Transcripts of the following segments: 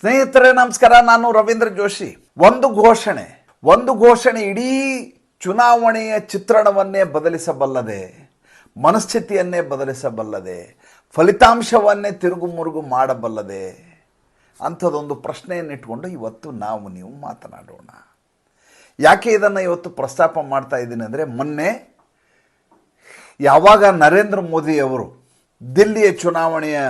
ಸ್ನೇಹಿತರೆ, ನಮಸ್ಕಾರ. ನಾನು ರವೀಂದ್ರ ಜೋಶಿ. ಒಂದು ಘೋಷಣೆ ಒಂದು ಘೋಷಣೆ ಇಡೀ ಚುನಾವಣೆಯ ಚಿತ್ರಣವನ್ನೇ ಬದಲಿಸಬಲ್ಲದೆ, ಮನಸ್ಥಿತಿಯನ್ನೇ ಬದಲಿಸಬಲ್ಲದೆ, ಫಲಿತಾಂಶವನ್ನೇ ತಿರುಗು ಮುರುಗು ಮಾಡಬಲ್ಲದೆ ಅಂಥದ್ದೊಂದು ಪ್ರಶ್ನೆಯನ್ನಿಟ್ಕೊಂಡು ಇವತ್ತು ನಾವು ನೀವು ಮಾತನಾಡೋಣ. ಯಾಕೆ ಇದನ್ನು ಇವತ್ತು ಪ್ರಸ್ತಾಪ ಮಾಡ್ತಾ ಇದ್ದೀನಿ ಅಂದರೆ, ಮೊನ್ನೆ ಯಾವಾಗ ನರೇಂದ್ರ ಮೋದಿಯವರು ದಿಲ್ಲಿಯ ಚುನಾವಣೆಯ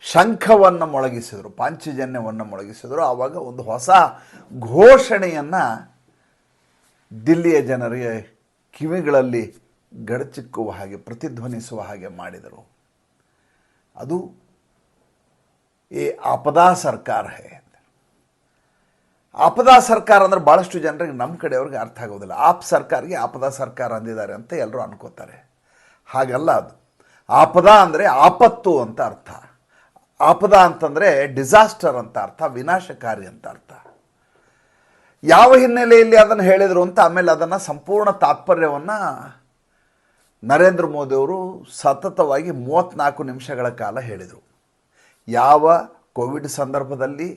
ಶಂಖವನ್ನು ಮೊಳಗಿಸಿದರು ಪಾಂಚಜನ್ಯವನ್ನು ಮೊಳಗಿಸಿದರು. ಆವಾಗ ಒಂದು ಹೊಸ ಘೋಷಣೆಯನ್ನು ದಿಲ್ಲಿಯ ಜನರಿಗೆ ಕಿವಿಗಳಲ್ಲಿ ಗಡಚಿಕ್ಕುವ ಹಾಗೆ, ಪ್ರತಿಧ್ವನಿಸುವ ಹಾಗೆ ಮಾಡಿದರು. ಅದು ಈ ಆಪದಾ ಸರ್ಕಾರ ಆಪದಾ ಸರ್ಕಾರ ಅಂದ್ರೆ ಭಾಳಷ್ಟು ಜನರಿಗೆ ನಮ್ಮ ಕಡೆಯವ್ರಿಗೆ ಅರ್ಥ ಆಗೋದಿಲ್ಲ. ಆಪ್ ಸರ್ಕಾರಿಗೆ ಆಪದಾ ಸರ್ಕಾರ ಅಂದಿದ್ದಾರೆ ಅಂತ ಎಲ್ಲರೂ ಅನ್ಕೋತಾರೆ. ಹಾಗಲ್ಲ ಅದು. ಆಪದ ಅಂದರೆ ಆಪತ್ತು ಅಂತ ಅರ್ಥ. ಆಪದ ಅಂತಂದರೆ ಡಿಸಾಸ್ಟರ್ ಅಂತ ಅರ್ಥ, ವಿನಾಶಕಾರಿ ಅಂತ ಅರ್ಥ. ಯಾವ ಹಿನ್ನೆಲೆಯಲ್ಲಿ ಅದನ್ನು ಹೇಳಿದರು ಅಂತ ಆಮೇಲೆ ಅದನ್ನು ಸಂಪೂರ್ಣ ತಾತ್ಪರ್ಯವನ್ನು ನರೇಂದ್ರ ಮೋದಿಯವರು ಸತತವಾಗಿ ಮೂವತ್ತ್ನಾಲ್ಕು ನಿಮಿಷಗಳ ಕಾಲ ಹೇಳಿದರು. ಯಾವ ಕೋವಿಡ್ ಸಂದರ್ಭದಲ್ಲಿ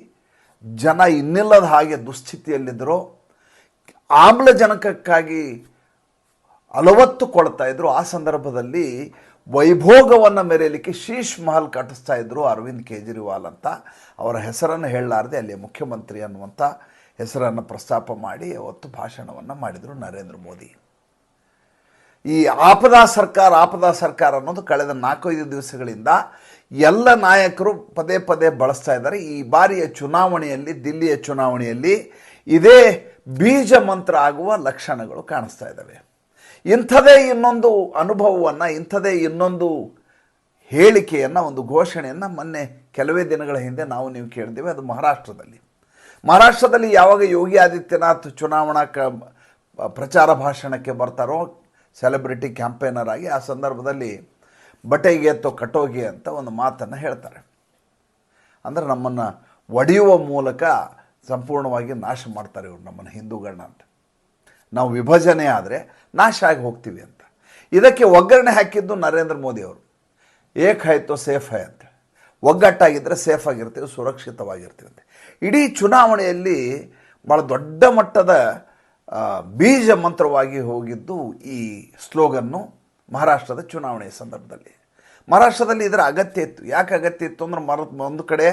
ಜನ ಇನ್ನಿಲ್ಲದ ಹಾಗೆ ದುಸ್ಥಿತಿಯಲ್ಲಿದ್ದರೋ, ಆಮ್ಲಜನಕಕ್ಕಾಗಿ ಅಲವತ್ತು ಕೊಡ್ತಾ ಇದ್ದರು ಆ ಸಂದರ್ಭದಲ್ಲಿ ವೈಭೋಗವನ್ನು ಮೆರೆಯಲಿಕ್ಕೆ ಶೀಶ್ ಮಹಲ್ ಕಟ್ಟಿಸ್ತಾ ಇದ್ದರು ಅರವಿಂದ್ ಕೇಜ್ರಿವಾಲ್ ಅಂತ. ಅವರ ಹೆಸರನ್ನು ಹೇಳಲಾರದೆ ಅಲ್ಲಿ ಮುಖ್ಯಮಂತ್ರಿ ಅನ್ನುವಂಥ ಹೆಸರನ್ನು ಪ್ರಸ್ತಾಪ ಮಾಡಿ ಅವತ್ತು ಭಾಷಣವನ್ನು ಮಾಡಿದರು ನರೇಂದ್ರ ಮೋದಿ. ಈ ಆಪದಾ ಸರ್ಕಾರ ಆಪದಾ ಸರ್ಕಾರ ಅನ್ನೋದು ಕಳೆದ ನಾಲ್ಕೈದು ದಿವಸಗಳಿಂದ ಎಲ್ಲ ನಾಯಕರು ಪದೇ ಪದೇ ಬಳಸ್ತಾ ಇದ್ದಾರೆ. ಈ ಬಾರಿಯ ಚುನಾವಣೆಯಲ್ಲಿ, ದಿಲ್ಲಿಯ ಚುನಾವಣೆಯಲ್ಲಿ ಇದೇ ಬೀಜ ಮಂತ್ರ ಆಗುವ ಲಕ್ಷಣಗಳು ಕಾಣಿಸ್ತಾ ಇದ್ದಾವೆ. ಇಂಥದೇ ಇನ್ನೊಂದು ಅನುಭವವನ್ನು, ಇಂಥದೇ ಇನ್ನೊಂದು ಹೇಳಿಕೆಯನ್ನು, ಒಂದು ಘೋಷಣೆಯನ್ನು ಮೊನ್ನೆ ಕೆಲವೇ ದಿನಗಳ ಹಿಂದೆ ನಾವು ನೀವು ಕೇಳಿದ್ದೇವೆ, ಅದು ಮಹಾರಾಷ್ಟ್ರದಲ್ಲಿ. ಮಹಾರಾಷ್ಟ್ರದಲ್ಲಿ ಯಾವಾಗ ಯೋಗಿ ಆದಿತ್ಯನಾಥ್ ಚುನಾವಣಾ ಕ, ಪ್ರಚಾರ ಭಾಷಣಕ್ಕೆ ಬರ್ತಾರೋ, ಸೆಲೆಬ್ರಿಟಿ ಕ್ಯಾಂಪೇನರ್ ಆಗಿ ಆ ಸಂದರ್ಭದಲ್ಲಿ ಬಟೆಗೆ ಅಥವಾ ಕಟೋಗೆ ಅಂತ ಒಂದು ಮಾತನ್ನು ಹೇಳ್ತಾರೆ. ಅಂದರೆ ನಮ್ಮನ್ನು ಒಡೆಯುವ ಮೂಲಕ ಸಂಪೂರ್ಣವಾಗಿ ನಾಶ ಮಾಡ್ತಾರೆ ಇವರು ನಮ್ಮನ್ನು ಹಿಂದೂಗಳನ್ನ ಅಂತ. ನಾವು ವಿಭಜನೆ ಆದರೆ ನಾಶ ಆಗಿ ಹೋಗ್ತೀವಿ ಅಂತ. ಇದಕ್ಕೆ ಒಗ್ಗರಣೆ ಹಾಕಿದ್ದು ನರೇಂದ್ರ ಮೋದಿ ಅವರು. ಏಕ್ ಆಯಿತು ಸೇಫ್ ಹೈ ಅಂತ. ಒಗ್ಗಟ್ಟಾಗಿದ್ದರೆ ಸೇಫ್ ಆಗಿರ್ತೀವಿ, ಸುರಕ್ಷಿತವಾಗಿರ್ತೀವಿ ಅಂತ. ಇಡೀ ಚುನಾವಣೆಯಲ್ಲಿ ಭಾಳ ದೊಡ್ಡ ಮಟ್ಟದ ಬೀಜ ಮಂತ್ರವಾಗಿ ಹೋಗಿದ್ದು ಈ ಸ್ಲೋಗನ್ನು ಮಹಾರಾಷ್ಟ್ರದ ಚುನಾವಣೆಯ ಸಂದರ್ಭದಲ್ಲಿ. ಮಹಾರಾಷ್ಟ್ರದಲ್ಲಿ ಇದರ ಅಗತ್ಯ ಇತ್ತು. ಯಾಕೆ ಅಗತ್ಯ ಇತ್ತು ಅಂದ್ರೆ ಮರ, ಒಂದು ಕಡೆ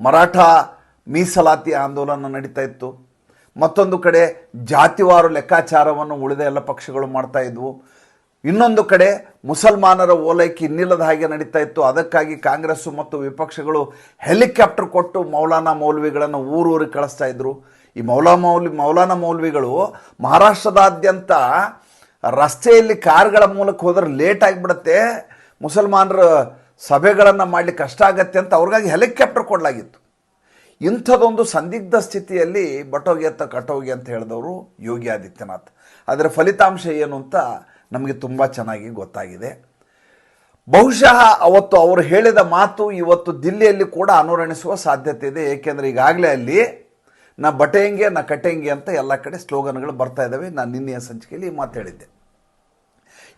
ಮರಾಠ ಮೀಸಲಾತಿ ಆಂದೋಲನ ನಡೀತಾ ಇತ್ತು. ಮತ್ತೊಂದು ಕಡೆ ಜಾತಿವಾರು ಲೆಕ್ಕಾಚಾರವನ್ನು ಉಳಿದ ಎಲ್ಲ ಪಕ್ಷಗಳು ಮಾಡ್ತಾ ಇದ್ವು. ಇನ್ನೊಂದು ಕಡೆ ಮುಸಲ್ಮಾನರ ಓಲೈಕೆ ಇನ್ನಿಲ್ಲದ ಹಾಗೆ ನಡೀತಾ ಇತ್ತು. ಅದಕ್ಕಾಗಿ ಕಾಂಗ್ರೆಸ್ಸು ಮತ್ತು ವಿಪಕ್ಷಗಳು ಹೆಲಿಕಾಪ್ಟರ್ ಕೊಟ್ಟು ಮೌಲಾನಾ ಮೌಲ್ವಿಗಳನ್ನು ಊರೂರಿಗೆ ಕಳಿಸ್ತಾ ಇದ್ರು. ಈ ಮೌಲಾ ಮೌಲ್ವಿ, ಮೌಲಾನಾ ಮೌಲ್ವಿಗಳು ಮಹಾರಾಷ್ಟ್ರದಾದ್ಯಂತ ರಸ್ತೆಯಲ್ಲಿ ಕಾರ್ಗಳ ಮೂಲಕ ಹೋದ್ರೆ ಲೇಟ್ ಆಗಿಬಿಡುತ್ತೆ. ಮುಸಲ್ಮಾನರ ಸಭೆಗಳನ್ನು ಮಾಡಲಿಕ್ಕೆ ಕಷ್ಟ ಆಗತ್ತೆ ಅಂತ ಅವ್ರಿಗಾಗಿ ಹೆಲಿಕಾಪ್ಟರ್ ಕೊಡಲಾಗಿತ್ತು. ಇಂಥದ್ದೊಂದು ಸಂದಿಗ್ಧ ಸ್ಥಿತಿಯಲ್ಲಿ ಬಟೋಗಿ ಅಂತ ಕಟೋಗಿ ಅಂತ ಹೇಳಿದವರು ಯೋಗಿ ಆದಿತ್ಯನಾಥ್. ಅದರ ಫಲಿತಾಂಶ ಏನು ಅಂತ ನಮಗೆ ತುಂಬ ಚೆನ್ನಾಗಿ ಗೊತ್ತಾಗಿದೆ. ಬಹುಶಃ ಅವತ್ತು ಅವರು ಹೇಳಿದ ಮಾತು ಇವತ್ತು ದಿಲ್ಲಿಯಲ್ಲಿ ಕೂಡ ಅನುರಣಿಸುವ ಸಾಧ್ಯತೆ ಇದೆ. ಏಕೆಂದರೆ ಈಗಾಗಲೇ ಅಲ್ಲಿ ನಾ ಬಟೇಂಗೆ, ನಾ ಕಟೆಂಗೆ ಅಂತ ಎಲ್ಲ ಕಡೆ ಸ್ಲೋಗನ್ಗಳು ಬರ್ತಾ ಇದ್ದಾವೆ ನಾನು ನಿನ್ನೆಯ ಸಂಚಿಕೆಯಲ್ಲಿ ಈ ಮಾತು ಹೇಳಿದ್ದೆ.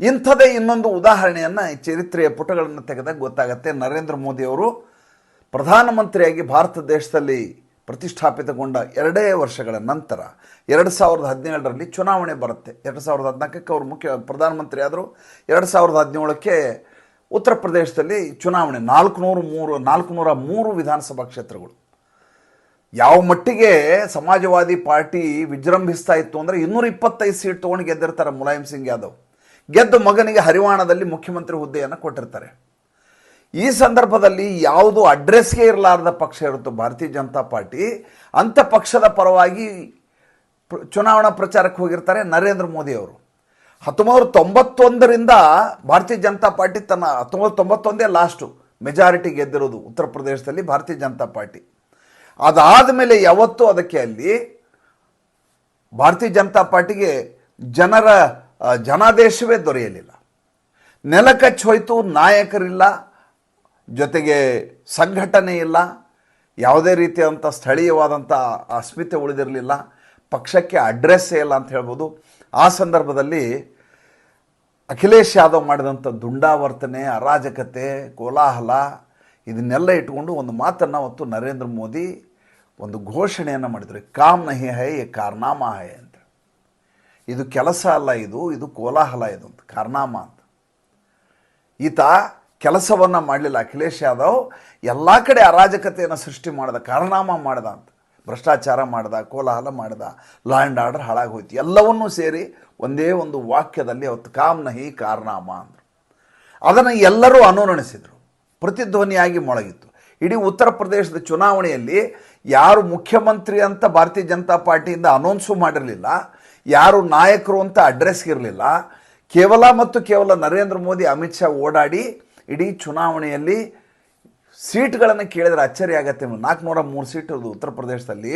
ಇಂಥದೇ ಇನ್ನೊಂದು ಉದಾಹರಣೆಯನ್ನು ಚರಿತ್ರೆಯ ಪುಟಗಳನ್ನು ತೆಗೆದಾಗ ಗೊತ್ತಾಗುತ್ತೆ. ನರೇಂದ್ರ ಮೋದಿಯವರು ಪ್ರಧಾನಮಂತ್ರಿಯಾಗಿ ಭಾರತ ದೇಶದಲ್ಲಿ ಪ್ರತಿಷ್ಠಾಪಿತಗೊಂಡ ಎರಡೇ ವರ್ಷಗಳ ನಂತರ ಎರಡು ಸಾವಿರದ ಹದಿನೇಳರಲ್ಲಿ ಚುನಾವಣೆ ಬರುತ್ತೆ. ಎರಡು ಸಾವಿರದ ಹದಿನಾಲ್ಕಕ್ಕೆ ಅವರು ಮುಖ್ಯ ಪ್ರಧಾನಮಂತ್ರಿ ಆದರು ಎರಡು ಸಾವಿರದ ಹದಿನೇಳಕ್ಕೆ ಉತ್ತರ ಪ್ರದೇಶದಲ್ಲಿ ಚುನಾವಣೆ ನಾಲ್ಕುನೂರು ಮೂರು, ನಾಲ್ಕುನೂರ ಮೂರು ವಿಧಾನಸಭಾ ಕ್ಷೇತ್ರಗಳು. ಯಾವ ಮಟ್ಟಿಗೆ ಸಮಾಜವಾದಿ ಪಾರ್ಟಿ ವಿಜೃಂಭಿಸ್ತಾ ಇತ್ತು ಅಂದರೆ ಇನ್ನೂರ ಇಪ್ಪತ್ತೈದು ಸೀಟ್ ತೊಗೊಂಡು ಗೆದ್ದಿರ್ತಾರೆ ಮುಲಾಯಂ ಸಿಂಗ್ ಯಾದವ್. ಗೆದ್ದು ಮಗನಿಗೆ ಹರಿವಾಣದಲ್ಲಿ ಮುಖ್ಯಮಂತ್ರಿ ಹುದ್ದೆಯನ್ನು ಕೊಟ್ಟಿರ್ತಾರೆ. ಈ ಸಂದರ್ಭದಲ್ಲಿ ಯಾವುದು ಅಡ್ರೆಸ್ಗೆ ಇರಲಾರದ ಪಕ್ಷ ಇರುತ್ತೆ ಭಾರತೀಯ ಜನತಾ ಪಾರ್ಟಿ, ಅಂಥ ಪಕ್ಷದ ಪರವಾಗಿ ಚುನಾವಣಾ ಪ್ರಚಾರಕ್ಕೆ ಹೋಗಿರ್ತಾರೆ ನರೇಂದ್ರ ಮೋದಿ ಅವರು. ಹತ್ತೊಂಬತ್ತು ತೊಂಬತ್ತೊಂದರಿಂದ ಭಾರತೀಯ ಜನತಾ ಪಾರ್ಟಿ ತನ್ನ ಹತ್ತೊಂಬತ್ತು ತೊಂಬತ್ತೊಂದೇ ಲಾಸ್ಟು ಮೆಜಾರಿಟಿ ಗೆದ್ದಿರೋದು ಉತ್ತರ ಪ್ರದೇಶದಲ್ಲಿ ಭಾರತೀಯ ಜನತಾ ಪಾರ್ಟಿ. ಅದಾದ ಮೇಲೆ ಯಾವತ್ತೂ ಅದಕ್ಕೆ ಅಲ್ಲಿ ಭಾರತೀಯ ಜನತಾ ಪಾರ್ಟಿಗೆ ಜನರ ಜನಾದೇಶವೇ ದೊರೆಯಲಿಲ್ಲ. ನೆಲಕಚ್ಚಿ ಹೋಯಿತು, ನಾಯಕರಿಲ್ಲ ಜೊತೆಗೆ ಸಂಘಟನೆ ಇಲ್ಲ, ಯಾವುದೇ ರೀತಿಯಾದಂಥ ಸ್ಥಳೀಯವಾದಂಥ ಅಸ್ಮಿತೆ ಉಳಿದಿರಲಿಲ್ಲ, ಪಕ್ಷಕ್ಕೆ ಅಡ್ರೆಸ್ಸೇ ಇಲ್ಲ ಅಂತ ಹೇಳ್ಬೋದು. ಆ ಸಂದರ್ಭದಲ್ಲಿ ಅಖಿಲೇಶ್ ಯಾದವ್ ಮಾಡಿದಂಥ ದುಂಡಾವರ್ತನೆ, ಅರಾಜಕತೆ, ಕೋಲಾಹಲ, ಇದನ್ನೆಲ್ಲ ಇಟ್ಕೊಂಡು ಒಂದು ಮಾತನ್ನು ಅವತ್ತು ನರೇಂದ್ರ ಮೋದಿ ಒಂದು ಘೋಷಣೆಯನ್ನು ಮಾಡಿದರು. ಕಾಮ್ ನಹಿ ಹೈ, ಎ ಕಾರ್ನಾಮ ಹೈ ಅಂತ. ಇದು ಕೆಲಸ ಅಲ್ಲ ಇದು ಇದು ಕೋಲಾಹಲ ಇದು ಅಂತ, ಕಾರ್ನಾಮ ಅಂತ. ಈತ ಕೆಲಸವನ್ನು ಮಾಡಲಿಲ್ಲ. ಅಖಿಲೇಶ್ ಯಾದವ್ ಎಲ್ಲ ಕಡೆ ಅರಾಜಕತೆಯನ್ನು ಸೃಷ್ಟಿ ಮಾಡಿದ, ಕಾರನಾಮ ಮಾಡ್ದ ಅಂತ. ಭ್ರಷ್ಟಾಚಾರ ಮಾಡ್ದ, ಕೋಲಾಹಲ ಮಾಡ್ದ ಲಾ ಆ್ಯಂಡ್ ಆರ್ಡರ್ ಹಾಳಾಗೋಯ್ತು. ಎಲ್ಲವನ್ನೂ ಸೇರಿ ಒಂದೇ ಒಂದು ವಾಕ್ಯದಲ್ಲಿ ಅವತ್ತು ಕಾಮ್ ನಹಿ ಕಾರನಾಮ ಅಂದರು. ಅದನ್ನು ಎಲ್ಲರೂ ಅನುರಣಿಸಿದರು. ಪ್ರತಿಧ್ವನಿಯಾಗಿ ಮೊಳಗಿತ್ತು. ಇಡೀ ಉತ್ತರ ಪ್ರದೇಶದ ಚುನಾವಣೆಯಲ್ಲಿ ಯಾರು ಮುಖ್ಯಮಂತ್ರಿ ಅಂತ ಭಾರತೀಯ ಜನತಾ ಪಾರ್ಟಿಯಿಂದ ಅನೌನ್ಸು ಮಾಡಿರಲಿಲ್ಲ, ಯಾರು ನಾಯಕರು ಅಂತ ಅಡ್ರೆಸ್ ಇರಲಿಲ್ಲ, ಕೇವಲ ಮತ್ತು ಕೇವಲ ನರೇಂದ್ರ ಮೋದಿ, ಅಮಿತ್ ಶಾ ಓಡಾಡಿ ಇಡೀ ಚುನಾವಣೆಯಲ್ಲಿ ಸೀಟ್ಗಳನ್ನು ಕೇಳಿದರೆ ಅಚ್ಚರಿ ಆಗತ್ತೆ ನಾಲ್ಕುನೂರ ಮೂರು ಸೀಟ್ ಇರೋದು ಉತ್ತರ ಪ್ರದೇಶದಲ್ಲಿ.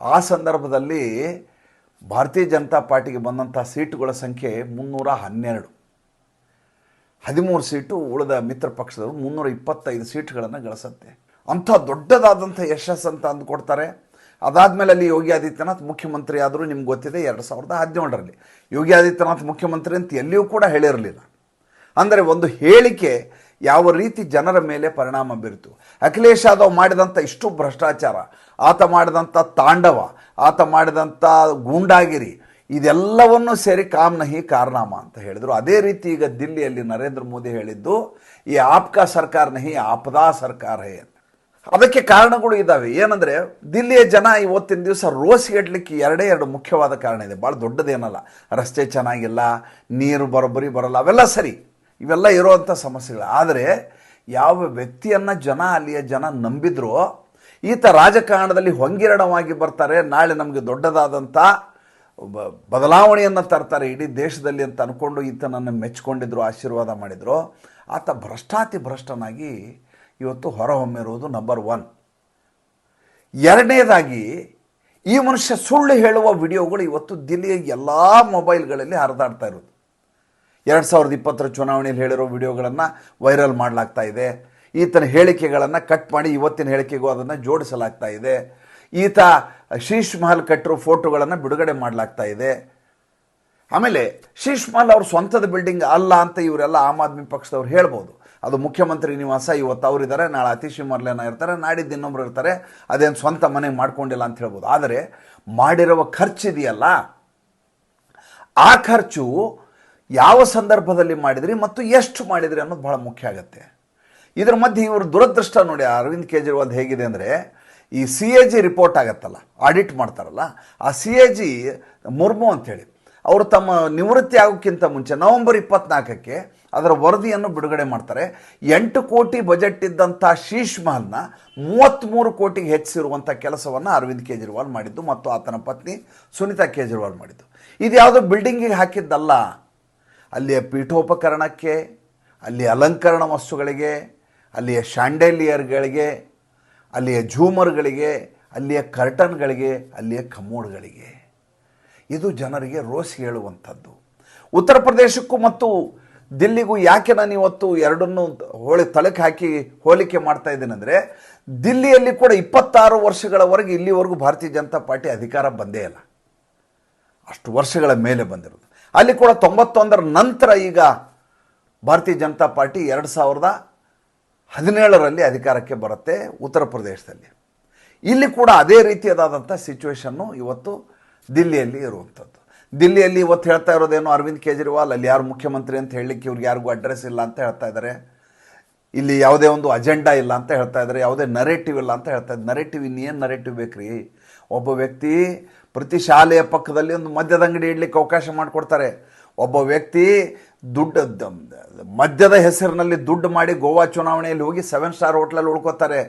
ಆ ಸಂದರ್ಭದಲ್ಲಿ ಭಾರತೀಯ ಜನತಾ ಪಾರ್ಟಿಗೆ ಬಂದಂಥ ಸೀಟುಗಳ ಸಂಖ್ಯೆ ಮುನ್ನೂರ ಹನ್ನೆರಡು ಹದಿಮೂರು ಸೀಟು ಉಳಿದ ಮಿತ್ರ ಪಕ್ಷದವರು ಮುನ್ನೂರ ಇಪ್ಪತ್ತೈದು ಸೀಟ್ಗಳನ್ನು ಗಳಿಸುತ್ತೆ. ಅಂಥ ದೊಡ್ಡದಾದಂಥ ಯಶಸ್ಸು ಅಂತ ಅಂದುಕೊಡ್ತಾರೆ ಅದಾದಮೇಲೆ ಅಲ್ಲಿ ಯೋಗಿ ಆದಿತ್ಯನಾಥ್ ಮುಖ್ಯಮಂತ್ರಿ ಆದರೂ ನಿಮ್ಗೆ ಗೊತ್ತಿದೆ, ಎರಡು ಸಾವಿರದ ಹದಿನೇಳರಲ್ಲಿ. ಯೋಗಿ ಆದಿತ್ಯನಾಥ್ ಮುಖ್ಯಮಂತ್ರಿ ಅಂತ ಎಲ್ಲಿಯೂ ಕೂಡ ಹೇಳಿರಲಿಲ್ಲ. ಅಂದರೆ ಒಂದು ಹೇಳಿಕೆ ಯಾವ ರೀತಿ ಜನರ ಮೇಲೆ ಪರಿಣಾಮ ಬೀರಿತು. ಅಖಿಲೇಶ್ ಯಾದವ್ ಮಾಡಿದಂಥ ಇಷ್ಟು ಭ್ರಷ್ಟಾಚಾರ, ಆತ ಮಾಡಿದಂಥ ತಾಂಡವ, ಆತ ಮಾಡಿದಂಥ ಗೂಂಡಾಗಿರಿ, ಇದೆಲ್ಲವನ್ನು ಸೇರಿ ಕಾಮ್ನಹಿ ಕಾರ್ನಾಮ ಅಂತ ಹೇಳಿದರು. ಅದೇ ರೀತಿ ಈಗ ದಿಲ್ಲಿಯಲ್ಲಿ ನರೇಂದ್ರ ಮೋದಿ ಹೇಳಿದ್ದು, ಈ ಆಪ್ಕಾ ಸರ್ಕಾರ ನಹಿ, ಆಪದಾ ಸರ್ಕಾರ ಹೇ ಅದಕ್ಕೆ ಕಾರಣಗಳು ಇದ್ದಾವೆ. ಏನಂದರೆ, ದಿಲ್ಲಿಯ ಜನ ಇವತ್ತಿನ ದಿವಸ ರೋಸಿಗೆಡ್ಲಿಕ್ಕೆ ಎರಡೇ ಎರಡು ಮುಖ್ಯವಾದ ಕಾರಣ ಇದೆ. ಭಾಳ ದೊಡ್ಡದೇನಲ್ಲ, ರಸ್ತೆ ಚೆನ್ನಾಗಿಲ್ಲ, ನೀರು ಬರೋಬ್ಬರಿ ಬರಲ್ಲ, ಅವೆಲ್ಲ ಸರಿ. ಇವೆಲ್ಲ ಇರೋವಂಥ ಸಮಸ್ಯೆಗಳು. ಆದರೆ ಯಾವ ವ್ಯಕ್ತಿಯನ್ನು ಜನ ಅಲ್ಲಿಯ ಜನ ನಂಬಿದ್ರೋ, ಈತ ರಾಜಕಾರಣದಲ್ಲಿ ಹೊಂಗಿರಣವಾಗಿ ಬರ್ತಾರೆ, ನಾಳೆ ನಮಗೆ ದೊಡ್ಡದಾದಂಥ ಬದಲಾವಣೆಯನ್ನು ತರ್ತಾರೆ, ಇಡೀ ದೇಶದಲ್ಲಿ ಅಂತ ಅಂದ್ಕೊಂಡು ಈತನನ್ನು ಮೆಚ್ಕೊಂಡಿದ್ರು, ಆಶೀರ್ವಾದ ಮಾಡಿದರು, ಆತ ಭ್ರಷ್ಟಾತಿ ಭ್ರಷ್ಟನಾಗಿ ಇವತ್ತು ಹೊರಹೊಮ್ಮಿರುವುದು ನಂಬರ್ ಒನ್ ಎರಡನೇದಾಗಿ, ಈ ಮನುಷ್ಯ ಸುಳ್ಳು ಹೇಳುವ ವಿಡಿಯೋಗಳು ಇವತ್ತು ದಿಲ್ಲಿಯ ಎಲ್ಲ ಮೊಬೈಲ್ಗಳಲ್ಲಿ ಹರಿದಾಡ್ತಾ ಇರೋದು. ಎರಡು ಸಾವಿರದ ಇಪ್ಪತ್ತರ ಚುನಾವಣೆಯಲ್ಲಿ ಹೇಳಿರೋ ವಿಡಿಯೋಗಳನ್ನು ವೈರಲ್ ಮಾಡಲಾಗ್ತಾ ಇದೆ. ಈತನ ಹೇಳಿಕೆಗಳನ್ನು ಕಟ್ ಮಾಡಿ ಇವತ್ತಿನ ಹೇಳಿಕೆಗೂ ಅದನ್ನು ಜೋಡಿಸಲಾಗ್ತಾ ಇದೆ. ಈತ ಶೀಶ್ ಮಹಲ್ ಕಟ್ಟಿರೋ ಫೋಟೋಗಳನ್ನು ಬಿಡುಗಡೆ ಮಾಡಲಾಗ್ತಾ ಇದೆ. ಆಮೇಲೆ ಶೀಶ್ ಮಹಲ್ ಅವ್ರ ಸ್ವಂತದ ಬಿಲ್ಡಿಂಗ್ ಅಲ್ಲ ಅಂತ ಇವರೆಲ್ಲ ಆಮ್ ಆದ್ಮಿ ಪಕ್ಷದವ್ರು ಹೇಳ್ಬೋದು. ಅದು ಮುಖ್ಯಮಂತ್ರಿ ನಿವಾಸ, ಇವತ್ತು ಅವರಿದ್ದಾರೆ ನಾಳೆ ಅತಿಶಿ ಮರ್ಲೇನ ಇರ್ತಾರೆ, ನಾಡಿದ್ದು ಇನ್ನೊಬ್ರು ಇರ್ತಾರೆ, ಅದೇನು ಸ್ವಂತ ಮನೆ ಮಾಡ್ಕೊಂಡಿಲ್ಲ ಅಂತ ಹೇಳ್ಬೋದು. ಆದರೆ ಮಾಡಿರುವ ಖರ್ಚಿದೆಯಲ್ಲ, ಆ ಖರ್ಚು ಯಾವ ಸಂದರ್ಭದಲ್ಲಿ ಮಾಡಿದ್ರಿ ಮತ್ತು ಎಷ್ಟು ಮಾಡಿದ್ರಿ ಅನ್ನೋದು ಬಹಳ ಮುಖ್ಯ ಆಗುತ್ತೆ. ಇದರ ಮಧ್ಯೆ ಇವರು ದುರದೃಷ್ಟ ನೋಡಿ, ಅರವಿಂದ್ ಕೇಜ್ರಿವಾಲ್ ಹೇಗಿದೆ ಅಂದರೆ, ಈ ಸಿ ಎ ಜಿ ರಿಪೋರ್ಟ್ ಆಗತ್ತಲ್ಲ ಆಡಿಟ್ ಮಾಡ್ತಾರಲ್ಲ, ಆ ಸಿ ಎ ಜಿ ಮುರ್ಮು ಅಂಥೇಳಿ ಅವರು ತಮ್ಮ ನಿವೃತ್ತಿ ಆಗೋಕ್ಕಿಂತ ಮುಂಚೆ ನವೆಂಬರ್ ಇಪ್ಪತ್ನಾಲ್ಕಕ್ಕೆ ಅದರ ವರದಿಯನ್ನು ಬಿಡುಗಡೆ ಮಾಡ್ತಾರೆ. ಎಂಟು ಕೋಟಿ ಬಜೆಟ್ ಇದ್ದಂಥ ಶೀಶ್ ಮಹಲ್ನ ಮೂವತ್ತ್ಮೂರು ಕೋಟಿಗೆ ಹೆಚ್ಚಿಸಿರುವಂಥ ಕೆಲಸವನ್ನು ಅರವಿಂದ್ ಕೇಜ್ರಿವಾಲ್ ಮಾಡಿದ್ದು ಮತ್ತು ಆತನ ಪತ್ನಿ ಸುನೀತಾ ಕೇಜ್ರಿವಾಲ್ ಮಾಡಿದ್ದು. ಇದು ಯಾವುದೋ ಬಿಲ್ಡಿಂಗಿಗೆ ಹಾಕಿದ್ದಲ್ಲ ಅಲ್ಲಿಯ ಪೀಠೋಪಕರಣಕ್ಕೆ, ಅಲ್ಲಿಯ ಅಲಂಕರಣ ವಸ್ತುಗಳಿಗೆ, ಅಲ್ಲಿಯ ಶಾಂಡೇಲಿಯರ್ಗಳಿಗೆ ಅಲ್ಲಿಯ ಝೂಮರ್ಗಳಿಗೆ, ಅಲ್ಲಿಯ ಕರ್ಟನ್ಗಳಿಗೆ, ಅಲ್ಲಿಯ ಕಮೋಡ್ಗಳಿಗೆ. ಇದು ಜನರಿಗೆ ರೋಸ್ ಹೇಳುವಂಥದ್ದು. ಉತ್ತರ ಪ್ರದೇಶಕ್ಕೂ ಮತ್ತು ದಿಲ್ಲಿಗೂ ಯಾಕೆ ನಾನು ಇವತ್ತು ಎರಡನ್ನೂ ಹೋಳಿ ತಳಕ್ಕೆ ಹಾಕಿ ಹೋಲಿಕೆ ಮಾಡ್ತಾ ಇದ್ದೇನೆಂದರೆ ದಿಲ್ಲಿಯಲ್ಲಿ ಕೂಡ ಇಪ್ಪತ್ತಾರು ವರ್ಷಗಳವರೆಗೆ ಇಲ್ಲಿವರೆಗೂ ಭಾರತೀಯ ಜನತಾ ಪಾರ್ಟಿ ಅಧಿಕಾರ ಬಂದೇ ಇಲ್ಲ. ಅಷ್ಟು ವರ್ಷಗಳ ಮೇಲೆ ಬಂದಿರೋದು ಅಲ್ಲಿ ಕೂಡ ತೊಂಬತ್ತೊಂದರ ನಂತರ ಈಗ ಭಾರತೀಯ ಜನತಾ ಪಾರ್ಟಿ ಎರಡು ಸಾವಿರದ ಹದಿನೇಳರಲ್ಲಿ ಅಧಿಕಾರಕ್ಕೆ ಬರುತ್ತೆ ಉತ್ತರ ಪ್ರದೇಶದಲ್ಲಿ. ಇಲ್ಲಿ ಕೂಡ ಅದೇ ರೀತಿಯಾದಂಥ ಸಿಚುವೇಶನ್ನು ಇವತ್ತು ದಿಲ್ಲಿಯಲ್ಲಿ ಇರುವಂಥದ್ದು. ದಿಲ್ಲಿಯಲ್ಲಿ ಇವತ್ತು ಹೇಳ್ತಾ ಇರೋದೇನು ಅರವಿಂದ್ ಕೇಜ್ರಿವಾಲ್, ಅಲ್ಲಿ ಯಾರು ಮುಖ್ಯಮಂತ್ರಿ ಅಂತ ಹೇಳಲಿಕ್ಕೆ ಇವ್ರಿಗೆ ಯಾರಿಗೂ ಅಡ್ರೆಸ್ ಇಲ್ಲ ಅಂತ ಹೇಳ್ತಾ ಇದ್ದಾರೆ. ಇಲ್ಲಿ ಯಾವುದೇ ಒಂದು ಅಜೆಂಡಾ ಇಲ್ಲ ಅಂತ ಹೇಳ್ತಾ ಇದ್ದಾರೆ ಯಾವುದೇ ನರೇಟಿವ್ ಇಲ್ಲ ಅಂತ ಹೇಳ್ತಾ ಇದ್ದಾರೆ ನರೇಟಿವ್ ಇನ್ನೇನು ನರೇಟಿವ್ ಬೇಕ್ರಿ? ಒಬ್ಬ ವ್ಯಕ್ತಿ ಪ್ರತಿ ಶಾಲೆಯ ಪಕ್ಕದಲ್ಲಿ ಒಂದು ಮದ್ಯದ ಅಂಗಡಿ ಇಡ್ಲಿಕ್ಕೆ ಅವಕಾಶ ಮಾಡಿಕೊಡ್ತಾರೆ. ಒಬ್ಬ ವ್ಯಕ್ತಿ ದುಡ್ಡು ಮದ್ಯದ ಹೆಸರಿನಲ್ಲಿ ದುಡ್ಡು ಮಾಡಿ ಗೋವಾ ಚುನಾವಣೆಯಲ್ಲಿ ಹೋಗಿ ಸೆವೆನ್ ಸ್ಟಾರ್ ಹೋಟ್ಲಲ್ಲಿ ಉಳ್ಕೋತಾರೆ.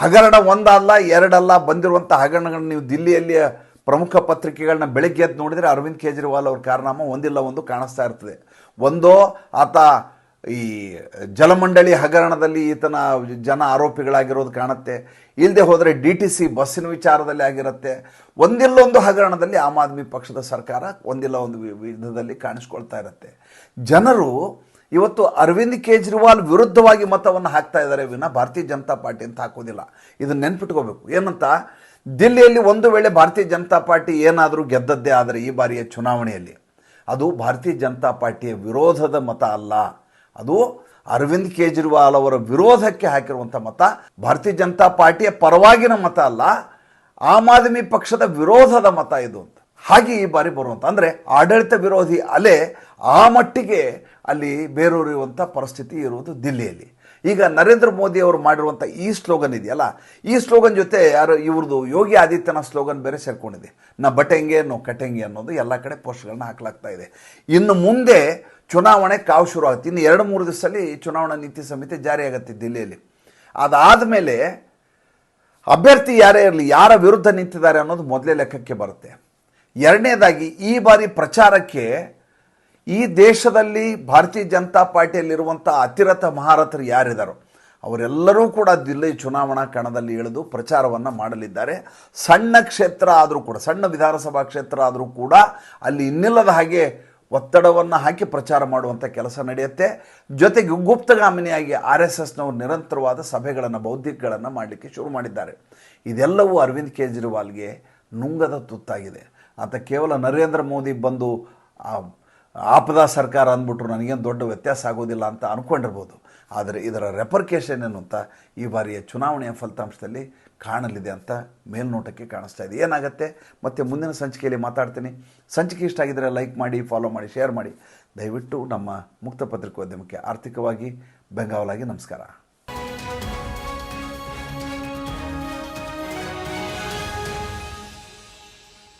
ಹಗರಣ ಒಂದಲ್ಲ, ಎರಡಲ್ಲ ಬಂದಿರುವಂಥ ಹಗರಣಗಳನ್ನ ನೀವು ದಿಲ್ಲಿಯಲ್ಲಿ ಪ್ರಮುಖ ಪತ್ರಿಕೆಗಳನ್ನ ಬೆಳಗ್ಗೆ ಎದ್ದು ನೋಡಿದರೆ ಅರವಿಂದ್ ಕೇಜ್ರಿವಾಲ್ ಅವ್ರ ಕಾರನಾಮ ಒಂದಿಲ್ಲ ಒಂದು ಕಾಣಿಸ್ತಾ ಇರ್ತದೆ. ಒಂದೋ ಆತ ಈ ಜಲಮಂಡಳಿ ಹಗರಣದಲ್ಲಿ ಈತನ ಜನ ಆರೋಪಿಗಳಾಗಿರೋದು ಕಾಣುತ್ತೆ. ಇಲ್ಲದೆ ಹೋದರೆ ಡಿ ಟಿ ಸಿ ಬಸ್ಸಿನ ವಿಚಾರದಲ್ಲಿ ಆಗಿರುತ್ತೆ. ಒಂದಿಲ್ಲೊಂದು ಹಗರಣದಲ್ಲಿ ಆಮ್ ಆದ್ಮಿ ಪಕ್ಷದ ಸರ್ಕಾರ ಒಂದಿಲ್ಲ ಒಂದು ವಿಧದಲ್ಲಿ ಕಾಣಿಸ್ಕೊಳ್ತಾ ಇರುತ್ತೆ. ಜನರು ಇವತ್ತು ಅರವಿಂದ್ ಕೇಜ್ರಿವಾಲ್ ವಿರುದ್ಧವಾಗಿ ಮತವನ್ನು ಹಾಕ್ತಾ ಇದ್ದಾರೆ ವಿನ ಭಾರತೀಯ ಜನತಾ ಪಾರ್ಟಿ ಅಂತ ಹಾಕೋದಿಲ್ಲ. ಇದನ್ನ ನೆನ್ಪಿಟ್ಕೋಬೇಕು. ಏನಂತ? ದಿಲ್ಲಿಯಲ್ಲಿ ಒಂದು ವೇಳೆ ಭಾರತೀಯ ಜನತಾ ಪಾರ್ಟಿ ಏನಾದರೂ ಗೆದ್ದದ್ದೇ ಆದರೆ ಈ ಬಾರಿಯ ಚುನಾವಣೆಯಲ್ಲಿ ಅದು ಭಾರತೀಯ ಜನತಾ ಪಾರ್ಟಿಯ ವಿರೋಧದ ಮತ ಅಲ್ಲ. ಅದು ಅರವಿಂದ್ ಕೇಜ್ರಿವಾಲ್ ಅವರ ವಿರೋಧಕ್ಕೆ ಹಾಕಿರುವಂಥ ಮತ. ಭಾರತೀಯ ಜನತಾ ಪಾರ್ಟಿಯ ಪರವಾಗಿನ ಮತ ಅಲ್ಲ, ಆಮ್ ಆದ್ಮಿ ಪಕ್ಷದ ವಿರೋಧದ ಮತ ಇದು ಅಂತ. ಹಾಗೆ ಈ ಬಾರಿ ಬರುವಂಥ, ಅಂದರೆ ಆಡಳಿತ ವಿರೋಧಿ ಅಲೆ ಆ ಮಟ್ಟಿಗೆ ಅಲ್ಲಿ ಬೇರೂರಿರುವಂಥ ಪರಿಸ್ಥಿತಿ ಇರುವುದು ದಿಲ್ಲಿಯಲ್ಲಿ. ಈಗ ನರೇಂದ್ರ ಮೋದಿ ಅವರು ಮಾಡಿರುವಂಥ ಈ ಸ್ಲೋಗನ್ ಇದೆಯಲ್ಲ, ಈ ಸ್ಲೋಗನ್ ಜೊತೆ ಯಾರು, ಇವ್ರದ್ದು ಯೋಗಿ ಆದಿತ್ಯನಾಥ್ ಸ್ಲೋಗನ್ ಬೇರೆ ಸೇರ್ಕೊಂಡಿದೆ. ನಾ ಬಟೆಂಗೆ, ನೋ ಕಟೆಂಗೆ ಅನ್ನೋದು ಎಲ್ಲ ಕಡೆ ಪೋಸ್ಟ್ಗಳನ್ನ ಹಾಕಲಾಗ್ತಾ ಇದೆ. ಇನ್ನು ಮುಂದೆ ಚುನಾವಣೆ ಕಾವು ಶುರು ಆಗುತ್ತೆ ಇನ್ನು ಎರಡು ಮೂರು ದಿವಸದಲ್ಲಿ ಚುನಾವಣಾ ನೀತಿ ಸಂಹಿತೆ ಜಾರಿಯಾಗುತ್ತೆ ದಿಲ್ಲಿಯಲ್ಲಿ. ಅದಾದ ಮೇಲೆ ಅಭ್ಯರ್ಥಿ ಯಾರೇ ಇರಲಿ, ಯಾರ ವಿರುದ್ಧ ನಿಂತಿದ್ದಾರೆ ಅನ್ನೋದು ಮೊದಲೇ ಲೆಕ್ಕಕ್ಕೆ ಬರುತ್ತೆ. ಎರಡನೇದಾಗಿ, ಈ ಬಾರಿ ಪ್ರಚಾರಕ್ಕೆ ಈ ದೇಶದಲ್ಲಿ ಭಾರತೀಯ ಜನತಾ ಪಾರ್ಟಿಯಲ್ಲಿರುವಂಥ ಅತಿರಥ ಮಹಾರಥರು ಯಾರಿದ್ದಾರೋ ಅವರೆಲ್ಲರೂ ಕೂಡ ದಿಲ್ಲಿ ಚುನಾವಣಾ ಕಣದಲ್ಲಿ ಇಳಿದು ಪ್ರಚಾರವನ್ನು ಮಾಡಲಿದ್ದಾರೆ. ಸಣ್ಣ ಕ್ಷೇತ್ರ ಆದರೂ ಕೂಡ, ಸಣ್ಣ ವಿಧಾನಸಭಾ ಕ್ಷೇತ್ರ ಆದರೂ ಕೂಡ ಅಲ್ಲಿ ಇನ್ನಿಲ್ಲದ ಹಾಗೆ ಒತ್ತಡವನ್ನು ಹಾಕಿ ಪ್ರಚಾರ ಮಾಡುವಂಥ ಕೆಲಸ ನಡೆಯುತ್ತೆ. ಜೊತೆಗೆ ಗುಪ್ತಗಾಮಿನಿಯಾಗಿ ಆರ್ ಎಸ್ ಎಸ್ನವರು ನಿರಂತರವಾದ ಸಭೆಗಳನ್ನು, ಬೌದ್ಧಿಕಗಳನ್ನು ಮಾಡಲಿಕ್ಕೆ ಶುರು ಮಾಡಿದ್ದಾರೆ. ಇದೆಲ್ಲವೂ ಅರವಿಂದ್ ಕೇಜ್ರಿವಾಲ್ಗೆ ನುಂಗದ ತುತ್ತಾಗಿದೆ. ಅಂತ ಕೇವಲ ನರೇಂದ್ರ ಮೋದಿ ಬಂದು ಆಪದಾ ಸರ್ಕಾರ ಅಂದ್ಬಿಟ್ರು ನನಗೇನು ದೊಡ್ಡ ವ್ಯತ್ಯಾಸ ಆಗೋದಿಲ್ಲ ಅಂತ ಅಂದ್ಕೊಂಡಿರ್ಬೋದು ಆದರೆ ಇದರ ರೆಪರ್ಕೇಷನ್ ಏನು ಅಂತ ಈ ಬಾರಿಯ ಚುನಾವಣೆಯ ಫಲಿತಾಂಶದಲ್ಲಿ ಕಾಣಲಿದೆ ಅಂತ ಮೇಲ್ನೋಟಕ್ಕೆ ಕಾಣಿಸ್ತಾ ಇದೆ. ಏನಾಗುತ್ತೆ? ಮತ್ತು ಮುಂದಿನ ಸಂಚಿಕೆಯಲ್ಲಿ ಮಾತಾಡ್ತೀನಿ. ಸಂಚಿಕೆ ಇಷ್ಟ ಆಗಿದ್ದರೆ ಲೈಕ್ ಮಾಡಿ ಫಾಲೋ ಮಾಡಿ ಶೇರ್ ಮಾಡಿ. ದಯವಿಟ್ಟು ನಮ್ಮ ಮುಕ್ತ ಪತ್ರಿಕೋದ್ಯಮಕ್ಕೆ ಆರ್ಥಿಕವಾಗಿ ಬೆಂಗಾವಲಾಗಿ ನಮಸ್ಕಾರ.